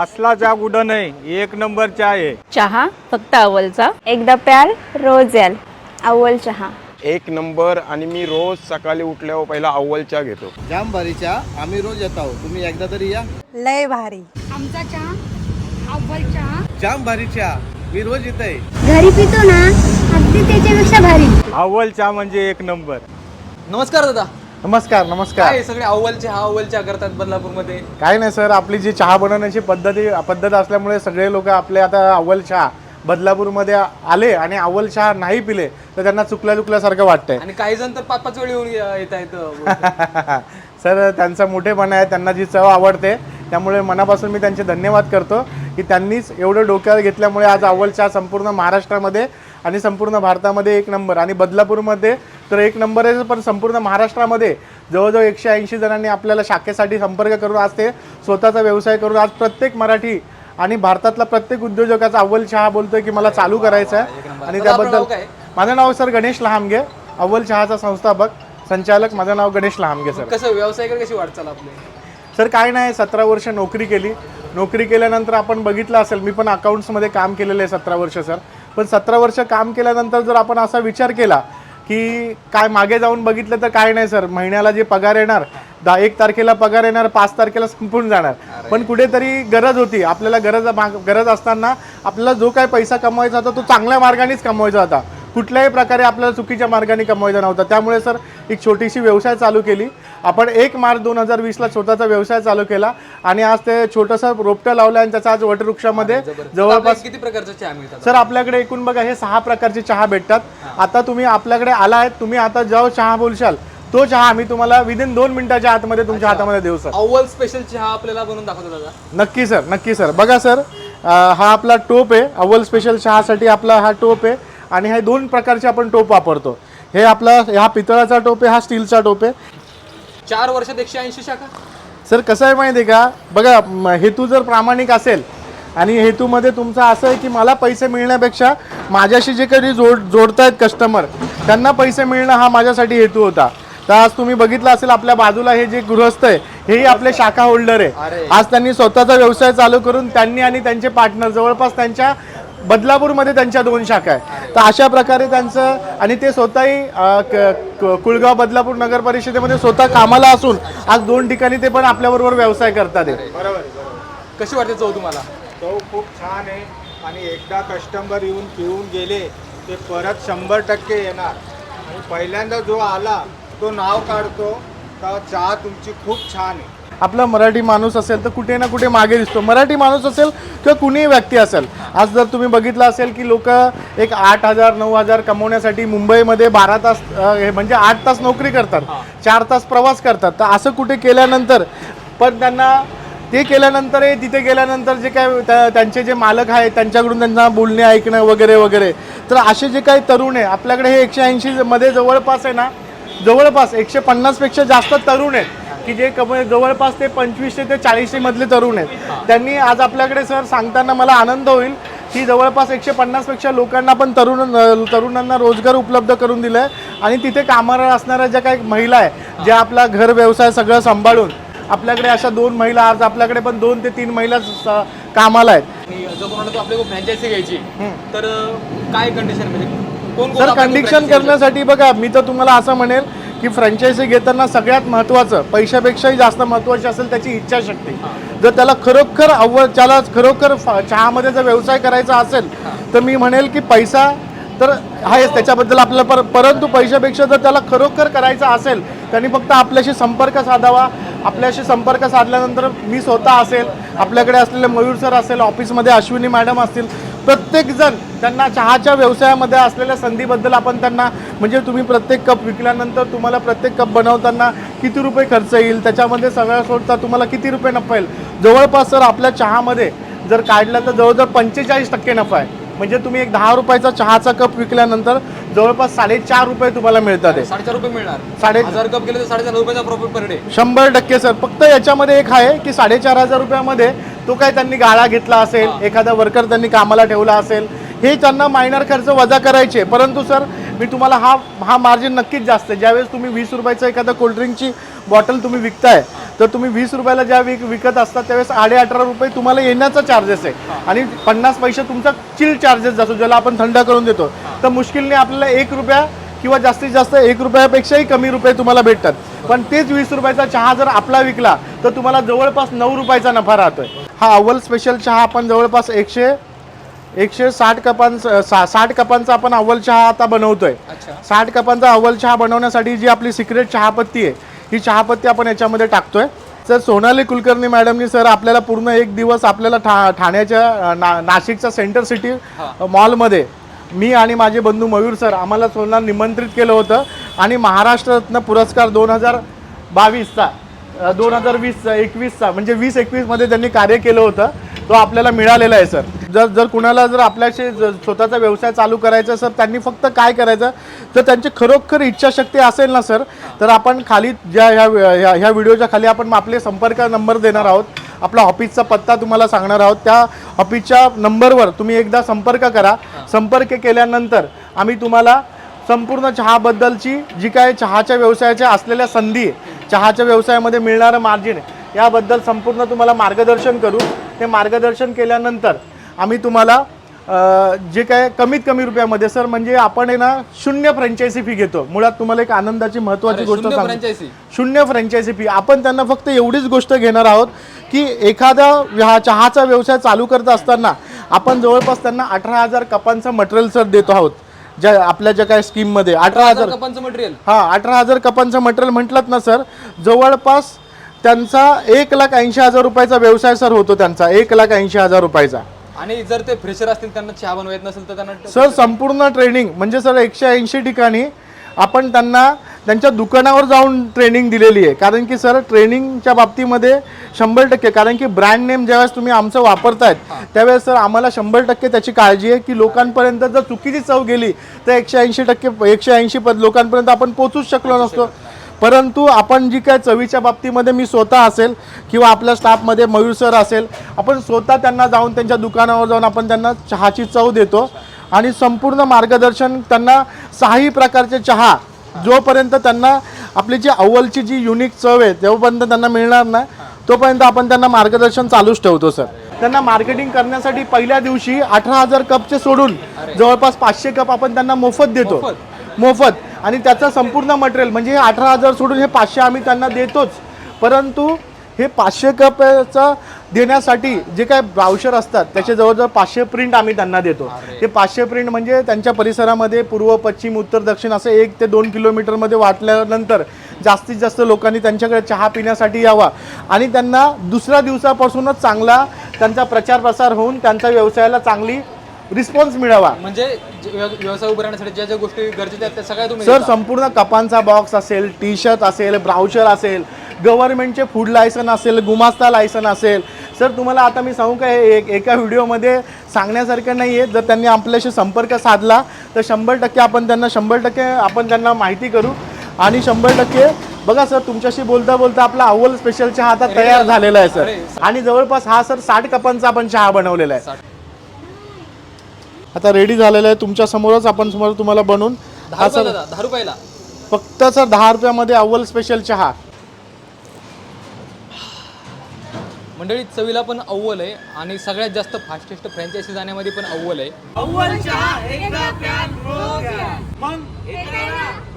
असला चहा कुठं नाही एक नंबर चहा आहे. चहा फक्त अव्वलचा एकदा प्याल रोज याल. अव्वल चहा. एक नंबर आणि मी रोज सकाळी उठल्यावर पहिला अव्वल चहा घेतो. जाम भारीच्या आम्ही रोज येत आहोत. तुम्ही एकदा तरी या. लय भारी. आमचा चहा अव्वल चहा. जाम भारी चहा मी रोज येत आहे. घरी पितो ना अगदी त्याच्यापेक्षा भारी. अव्वल चहा म्हणजे एक नंबर. नमस्कार दादा. नमस्कार नमस्कार. काय सगळे अव्वलचे हा अव्वल चहा करतात बदलापूरमध्ये? काय नाही सर. आपली जी चहा बनवण्याची पद्धती पद्धत असल्यामुळे सगळे लोक आपले आता अव्वल चहा बदलापूरमध्ये आले आणि अव्वल चहा नाही पिले तर त्यांना चुकल्या चुकल्यासारखं वाटतंय. आणि काही जण तर पाच पाच वेळ येऊन येत आहेत सर त्यांचा मोठेपणा आहे त्यांना जी चव आवडते त्यामुळे मनापासून मी त्यांचे धन्यवाद करतो की त्यांनीच एवढं डोक्यावर घेतल्यामुळे आज अव्वल चहा संपूर्ण महाराष्ट्रामध्ये आणि संपूर्ण भारतामध्ये एक नंबर. आणि बदलापूरमध्ये तर एक नंबर आहे पण संपूर्ण महाराष्ट्रामध्ये जवळजवळ एकशे ऐंशी जणांनी आपल्याला शाखेसाठी संपर्क करून आज ते स्वतःचा व्यवसाय करून आज प्रत्येक मराठी आणि भारतातला प्रत्येक उद्योजकाचा अव्वल चहा बोलतोय की मला चालू करायचं आहे आणि त्याबद्दल? माझं नाव सर गणेश लहामगे अव्वल चहाचा संस्थापक संचालक. माझं नाव गणेश लहामगे सर. कसं व्यवसायाकडे कशी वाटचाल आपली? सर काय नाही सतरा वर्ष नोकरी केली. नोकरी केल्यानंतर आपण बघितलं असेल मी पण अकाउंट्समध्ये काम केलेलं आहे सतरा वर्ष सर. पण सतरा वर्ष काम केल्यानंतर जर आपण असा विचार केला की काय मागे जाऊन बघितलं तर काय नाही सर. महिन्याला जे पगार येणार दहा एक तारखेला पगार येणार पाच तारखेला संपून जाणार. पण कुठेतरी गरज होती. आपल्याला गरज माग- गरज असताना आपल्याला जो काय पैसा कमवायचा होता तो चांगल्या मार्गानेच कमवायचा होता. कुठल्याही प्रकारे आपल्याला चुकीच्या मार्गाने कमवायचा नव्हता. त्यामुळे सर एक छोटीशी व्यवसाय चालू केली. आपण एक मार्च दोन हजार वीसला छोटासा व्यवसाय चालू केला आणि आज ते छोटंसं रोपटं लावलं आणि त्याचा आज वटवृक्षामध्ये जवळपास किती प्रकारचा चहा मिळतात सर आपल्याकडे एकूण बघा हे सहा प्रकारचे चहा भेटतात. आता तुम्ही आपल्याकडे आला आहेत तुम्ही आता जो चहा बोलशाल तो चहा आम्ही तुम्हाला विदिन दोन मिनिटाच्या आतमध्ये तुमच्या हातामध्ये देऊ सर. अव्वल स्पेशल चहा आपल्याला बनवून दाखवतो दादा. नक्की सर. नक्की सर. बघा सर हा आपला टोप आहे. अव्वल स्पेशल चहासाठी आपला हा टोप आहे. आणि हे दोन प्रकारचे आपण टोप वापरतो. हे आपला हा पितळाचा टोप आहे हा स्टीलचा टोप आहे. चार वर्षात एकशे ऐंशी शाखा? सर कसं आहे माहिती आहे का? बघा म- हेतू जर प्रामाणिक असेल आणि हेतूमध्ये तुमचा असं आहे की मला पैसे मिळण्यापेक्षा माझ्याशी जे कधी जोड जोडतायत कस्टमर त्यांना पैसे मिळणं हा माझ्यासाठी हेतू होता. तर आज तुम्ही बघितलं असेल आपल्या बाजूला हे जे गृहस्थ आहे हेही आपले शाखा होल्डर आहे. आज त्यांनी स्वतःचा व्यवसाय चालू करून त्यांनी आणि त्यांचे पार्टनर जवळपास त्यांच्या बदलापूरमध्ये त्यांच्या दोन शाखा आहे तर अशा प्रकारे त्यांचं आणि ते स्वतःही कुळगाव बदलापूर नगर परिषदेमध्ये स्वतः कामाला असून आज दोन ठिकाणी ते पण आपल्याबरोबर व्यवसाय करतात. आहे. कशी वाटते चव तुम्हाला? तो खूप छान आहे आणि एकदा कस्टमर येऊन पिऊन गेले ते परत शंभर टक्के येणार. आणि पहिल्यांदा जो आला तो नाव काढतो का चहा तुमची खूप छान आहे. आपला मराठी माणूस असेल तर कुठे ना कुठे मागे दिसतो. मराठी माणूस असेल किंवा कुणीही व्यक्ती असेल. आज जर तुम्ही बघितलं असेल की लोक एक आठ हजार नऊ हजार कमवण्यासाठी मुंबईमध्ये बारा तास हे म्हणजे आठ तास नोकरी करतात. चार तास प्रवास करतात. तर असं कुठे केल्यानंतर पण त्यांना ते केल्यानंतर तिथे गेल्यानंतर जे काय त्या- त्यांचे जे मालक आहेत त्यांच्याकडून त्यांना बोलणे ऐकणं वगैरे वगैरे. तर असे जे काही तरुण आहे आपल्याकडे हे एकशे ऐंशी मध्ये जवळपास आहे ना जवळपास एकशे पन्नासपेक्षा जास्त तरुण आहेत. की जे कम जवळपास ते पंचवीसशे ते चाळीसशे मधले तरुण आहेत. त्यांनी आज आपल्याकडे सर सांगताना मला आनंद होईल की जवळपास एकशे पन्नासपेक्षा लोकांना पण तरुण तरुणांना रोजगार उपलब्ध करून दिला आहे आणि तिथे कामाला असणाऱ्या ज्या काही महिला आहे ज्या आपला घर व्यवसाय सगळं सांभाळून आपल्याकडे अशा दोन महिला आज आपल्याकडे पण दोन ते तीन महिला कामाला आहेत. जर कोणाला घ्यायची तर काय कंडिशन म्हणजे सर घेऊ करण्यासाठी बघा मी तर तुम्हाला असं म्हणेल की फ्रँचायझी घेताना सगळ्यात महत्त्वाचं पैशापेक्षाही जास्त महत्त्वाची असेल त्याची इच्छाशक्ती. जर त्याला खरोखर अव्वल त्याला खरोखर फ- चहामध्ये जर व्यवसाय करायचा असेल तर मी म्हणेल की पैसा तर आहेच त्याच्याबद्दल आपल्याला पर परंतु पैशापेक्षा जर त्याला खरोखर करायचा असेल त्यांनी फक्त आपल्याशी संपर्क साधावा. आपल्याशी संपर्क साधल्यानंतर मी स्वतः असेल आपल्याकडे असलेले मयूर सर असेल ऑफिसमध्ये अश्विनी मॅडम असतील प्रत्येकजण त्यांना चहाच्या व्यवसायामध्ये असलेल्या संधीबद्दल आपण त्यांना म्हणजे तुम्ही प्रत्येक कप विकल्यानंतर तुम्हाला प्रत्येक कप बनवताना किती रुपये खर्च येईल त्याच्यामध्ये सगळ्या सोडता तुम्हाला किती रुपये नफा येईल? जवळपास सर आपल्या चहामध्ये जर काढला तर जवळजवळ पंचेचाळीस टक्के नफा आहे. म्हणजे तुम्ही एक दहा रुपयाचा चहाचा कप विकल्यानंतर जवळपास साडेचार रुपये तुम्हाला मिळतात. साडेचार रुपये मिळणार. साडे- हजार कप गेले तर साडेचार रुपयाचा प्रॉफिट पर डे शंभर टक्के सर फक्त याच्यामध्ये एक आहे की साडेचार हजार रुपयामध्ये तो काय त्यांनी गाळा घेतला असेल एखादा वर्कर त्यांनी कामाला ठेवला असेल हे त्यांना मायनर खर्च वजा करायचे. परंतु सर मी तुम्हाला हा हा मार्जिन नक्कीच जास्त आहे. ज्यावेळेस तुम्ही वीस रुपयाचं एखादा कोल्ड्रिंकची बॉटल तुम्ही विकताय तर तुम्ही वीस रुपयाला ज्या विक विकत असतात त्यावेळेस साडे अठरा रुपये तुम्हाला येण्याचा चार्जेस आहे. आणि पन्नास पैसे तुमचा चिल चार्जेस असतो ज्याला आपण थंड करून देतो. तर मुश्किलने आपल्याला एक रुपया किंवा जास्तीत जास्त एक रुपयापेक्षाही कमी रुपये तुम्हाला भेटतात. पण तेच वीस रुपयाचा चहा जर आपला विकला तर तुम्हाला जवळपास नऊ रुपयाचा नफा राहतोय. हा अव्वल स्पेशल चहा आपण जवळपास एकशे एकशे साठ कपांचा सा साठ कपांचा आपण अव्वल चहा आता बनवतोय. अच्छा. साठ कपांचा अव्वल चहा बनवण्यासाठी जी आपली सिक्रेट चहापत्ती आहे ही चहापत्ती आपण याच्यामध्ये टाकतोय. सर सोनाली कुलकर्णी मॅडमनी सर आपल्याला पूर्ण एक दिवस आपल्याला ठा ठाण्याच्या ना नाशिकच्या सेंटर सिटी मॉलमध्ये मी आणि माझे बंधू मयूर सर आम्हाला सोना निमंत्रित केलं होतं. आणि महाराष्ट्र रत्न पुरस्कार दोन हजार बावीसचा दोन हजार वीसचा एकवीसचा म्हणजे वीस एकवीसमध्ये त्यांनी कार्य केलं होतं. तो आपल्याला मिळालेला आहे सर. जर जर कुणाला जर आपल्याशी स्वतःचा व्यवसाय चालू करायचा सर त्यांनी फक्त काय करायचं? जर त्यांची खरोखर इच्छाशक्ती असेल ना सर तर आपण खाली ज्या ह्या ह्या ह्या व्हिडिओच्या खाली आपण आपले संपर्क नंबर देणार आहोत. आपला ऑफिसचा पत्ता तुम्हाला सांगणार आहोत. त्या ऑफिसच्या नंबरवर तुम्ही एकदा संपर्क करा. संपर्क केल्यानंतर आम्ही तुम्हाला संपूर्ण चहाबद्दलची जी काय चहाच्या व्यवसायाच्या असलेल्या संधी चहाच्या व्यवसायामध्ये मिळणारं मार्जिन याबद्दल संपूर्ण तुम्हाला मार्गदर्शन करू. ते मार्गदर्शन केल्यानंतर आम्ही तुम्हाला जे काय कमीत कमी रुपयामध्ये सर म्हणजे आपण आहे ना शून्य फ्रँचायझी फी घेतो. मुळात तुम्हाला एक आनंदाची महत्त्वाची अरे, गोष्ट सांगतो? शून्य फ्रँचायझी फी आपण त्यांना फक्त एवढीच गोष्ट घेणार आहोत की एखादा व्या- चहाचा व्यवसाय चालू करत असताना आपण जवळपास त्यांना अठरा हजार कपांचं मटेरियल सर देतो आहोत. ज्या आपल्या ज्या काय स्कीममध्ये अठरा हजार कपांचं मटेरियल हा अठरा हजार कपांचं मटेरियल म्हटलं ना सर जवळपास त्यांचा एक लाख ऐंशी हजार रुपयाचा व्यवसाय सर होतो त्यांचा. एक लाख ऐंशी हजार रुपयाचा. आणि जर ते फ्रेशर असतील त्यांना चहा बनवायत नसेल तर त्यांना सर संपूर्ण ट्रेनिंग म्हणजे सर एकशे ऐंशी ठिकाणी आपण त्यांना त्यांच्या दुकानावर जाऊन ट्रेनिंग दिलेली आहे. कारण की सर ट्रेनिंगच्या बाबतीमध्ये शंभर टक्के कारण की ब्रँड नेम ज्यावेळेस तुम्ही आमचं वापरतायत त्यावेळेस सर आम्हाला शंभर टक्के त्याची काळजी आहे की लोकांपर्यंत जर चुकीची चव गेली तर एकशे ऐंशी टक्के एकशे ऐंशी पद लोकांपर्यंत आपण पोचूच शकलो नसतो. परंतु आपण जी काय चवीच्या बाबतीमध्ये मी स्वतः असेल किंवा आपल्या स्टाफमध्ये मयूर सर असेल आपण स्वतः त्यांना जाऊन त्यांच्या दुकानावर जाऊन आपण त्यांना चहाची चव देतो. आणि संपूर्ण मार्गदर्शन त्यांना सहाही प्रकारचे चहा जोपर्यंत त्यांना आपली जी अव्वलची जी युनिक चव आहे तेव्हापर्यंत त्यांना मिळणार नाही तोपर्यंत आपण त्यांना मार्गदर्शन चालूच ठेवतो सर त्यांना मार्केटिंग करण्यासाठी पहिल्या दिवशी अठरा हजार कपचे सोडून जवळपास पाचशे कप आपण त्यांना मोफत देतो. मोफत. आणि त्याचं संपूर्ण मटेरियल म्हणजे हे अठरा हजार सोडून हे पाचशे आम्ही त्यांना देतोच. परंतु हे पाचशे कपचं देण्यासाठी जे काय ब्राउशर असतात त्याचे जवळजवळ पाचशे प्रिंट आम्ही त्यांना देतो. ते पाचशे प्रिंट म्हणजे त्यांच्या परिसरामध्ये पूर्व पश्चिम उत्तर दक्षिण असं एक ते दोन किलोमीटरमध्ये वाटल्यानंतर जास्तीत जास्त लोकांनी त्यांच्याकडे चहा पिण्यासाठी यावा. आणि त्यांना दुसऱ्या दिवसापासूनच चांगला त्यांचा प्रचार प्रसार होऊन त्यांच्या व्यवसायाला चांगली रिस्पॉन्स मिळावा. म्हणजे व्यवसाय उभं राहण्यासाठी ज्या ज्या गोष्टी गरजेच्या आहेत त्या सगळ्या तुम्ही सर. संपूर्ण कपांचा बॉक्स असेल टी शर्ट असेल ब्राउचर असेल गव्हर्नमेंटचे फूड लायसन असेल गुमास्ता लायसन असेल सर तुम्हाला आता मी सांगू का हे एक एका व्हिडिओमध्ये सांगण्यासारखं नाही आहे जर त्यांनी आपल्याशी संपर्क साधला तर शंभर टक्के आपण त्यांना शंभर टक्के आपण त्यांना माहिती करू. आणि शंभर टक्के बघा सर तुमच्याशी बोलता बोलता आपला अव्वल स्पेशल चहा आता तयार झालेला आहे सर. आणि जवळपास हा सर साठ कपांचा आपण चहा बनवलेला आहे. आता रेडी झालेला आहे. तुमच्या समोरच आपण समोर तुम्हाला बनवून. हा सर दहा रुपयाला. फक्त सर दहा रुपयामध्ये अव्वल स्पेशल चहा. मंडळी चवीला पण अव्वल आहे आणि सगळ्यात जास्त फास्टेस्ट फ्रँचायसी जाण्यामध्ये पण अव्वल आहे. मग?